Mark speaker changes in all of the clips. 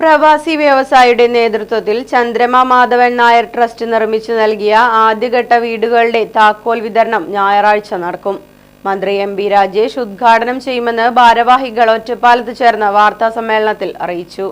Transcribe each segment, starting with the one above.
Speaker 1: പ്രവാസി വ്യവസായിയുടെ നേതൃത്വത്തിൽ ചന്ദ്രമ മാധവൻ നായർ ട്രസ്റ്റ് നിർമ്മിച്ചു നൽകിയ ആദ്യഘട്ട വീടുകളുടെ താക്കോൽ വിതരണം ഞായറാഴ്ച നടക്കും. മന്ത്രി എം ബി രാജേഷ് ഉദ്ഘാടനം ചെയ്യുമെന്ന് ഭാരവാഹികൾ ഒറ്റപ്പാലത്ത് ചേർന്ന വാർത്താ സമ്മേളനത്തിൽ അറിയിച്ചു.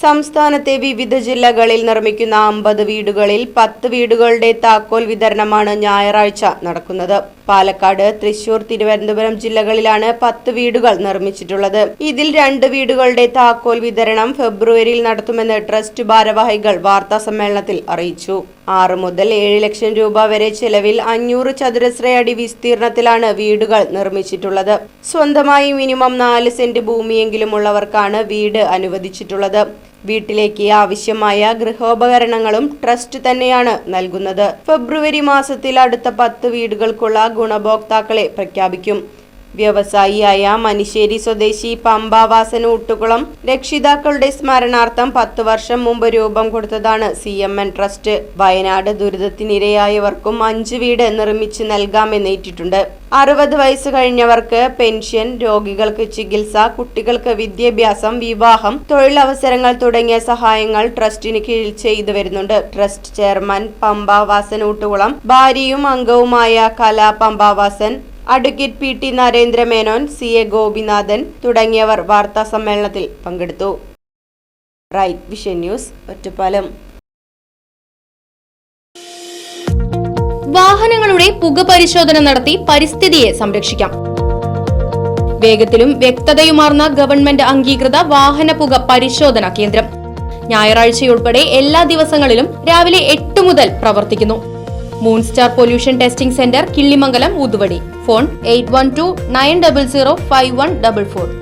Speaker 1: സംസ്ഥാനത്തെ വിവിധ ജില്ലകളിൽ നിർമ്മിക്കുന്ന അമ്പത് വീടുകളിൽ പത്ത് വീടുകളുടെ താക്കോൽ വിതരണമാണ് ഞായറാഴ്ച നടക്കുന്നത്. പാലക്കാട് തൃശൂർ തിരുവനന്തപുരം ജില്ലകളിലാണ് പത്ത് വീടുകൾ നിർമ്മിച്ചിട്ടുള്ളത്. ഇതിൽ രണ്ട് വീടുകളുടെ താക്കോൽ വിതരണം ഫെബ്രുവരിയിൽ നടത്തുമെന്ന് ട്രസ്റ്റ് ഭാരവാഹികൾ വാർത്താ സമ്മേളനത്തിൽ അറിയിച്ചു. ആറ് മുതൽ ഏഴ് ലക്ഷം രൂപ വരെ ചെലവിൽ അഞ്ഞൂറ് ചതുരശ്ര അടി വിസ്തീർണത്തിലാണ് വീടുകൾ നിർമ്മിച്ചിട്ടുള്ളത്. സ്വന്തമായി മിനിമം നാല് സെന്റ് ഭൂമിയെങ്കിലും ഉള്ളവർക്കാണ് വീട് അനുവദിച്ചിട്ടുള്ളത്. വീട്ടിലേക്ക് ആവശ്യമായ ഗൃഹോപകരണങ്ങളും ട്രസ്റ്റ് തന്നെയാണ് നൽകുന്നത്. ഫെബ്രുവരി മാസത്തിൽ അടുത്ത പത്ത് വീടുകൾക്കുള്ള ഗുണഭോക്താക്കളെ പ്രഖ്യാപിക്കും. വ്യവസായിയായ മനിശ്ശേരി സ്വദേശി പമ്പാവാസന ഊട്ടുകുളം രക്ഷിതാക്കളുടെ സ്മരണാർത്ഥം പത്ത് വർഷം മുമ്പ് രൂപം കൊടുത്തതാണ് C M N trust. Wayanad ദുരിതത്തിനിരയായവർക്കും അഞ്ച് വീട് നിർമ്മിച്ച് നൽകാമെന്നേറ്റിട്ടുണ്ട്. അറുപത് വയസ്സ് കഴിഞ്ഞവർക്ക് പെൻഷൻ രോഗികൾക്ക് ചികിത്സ കുട്ടികൾക്ക് വിദ്യാഭ്യാസം വിവാഹം തൊഴിലവസരങ്ങൾ തുടങ്ങിയ സഹായങ്ങൾ ട്രസ്റ്റിന് കീഴിൽ ചെയ്തു വരുന്നുണ്ട്. ട്രസ്റ്റ് ചെയർമാൻ പമ്പാവാസൻ ഊട്ടുകുളം ഭാര്യയും അംഗവുമായ Kala Pampavasan advocate P T Narendramenon C A Gopinathan തുടങ്ങിയവർ വാർത്താ സമ്മേളനത്തിൽ പങ്കെടുത്തു. Right vision news Ottapalam.
Speaker 2: വാഹനങ്ങളുടെ പുക പരിശോധന നടത്തി പരിസ്ഥിതിയെ സംരക്ഷിക്കാം. വേഗത്തിലും വ്യക്തതയുമാർന്ന ഗവൺമെന്റ് അംഗീകൃത വാഹന പുക പരിശോധന കേന്ദ്രം. ഞായറാഴ്ചയുൾപ്പെടെ എല്ലാ ദിവസങ്ങളിലും രാവിലെ എട്ട് മുതൽ പ്രവർത്തിക്കുന്നു. Moon star pollution testing centre Killimangalam ഊതുവടി. Phone eight one two nine double zero five one double four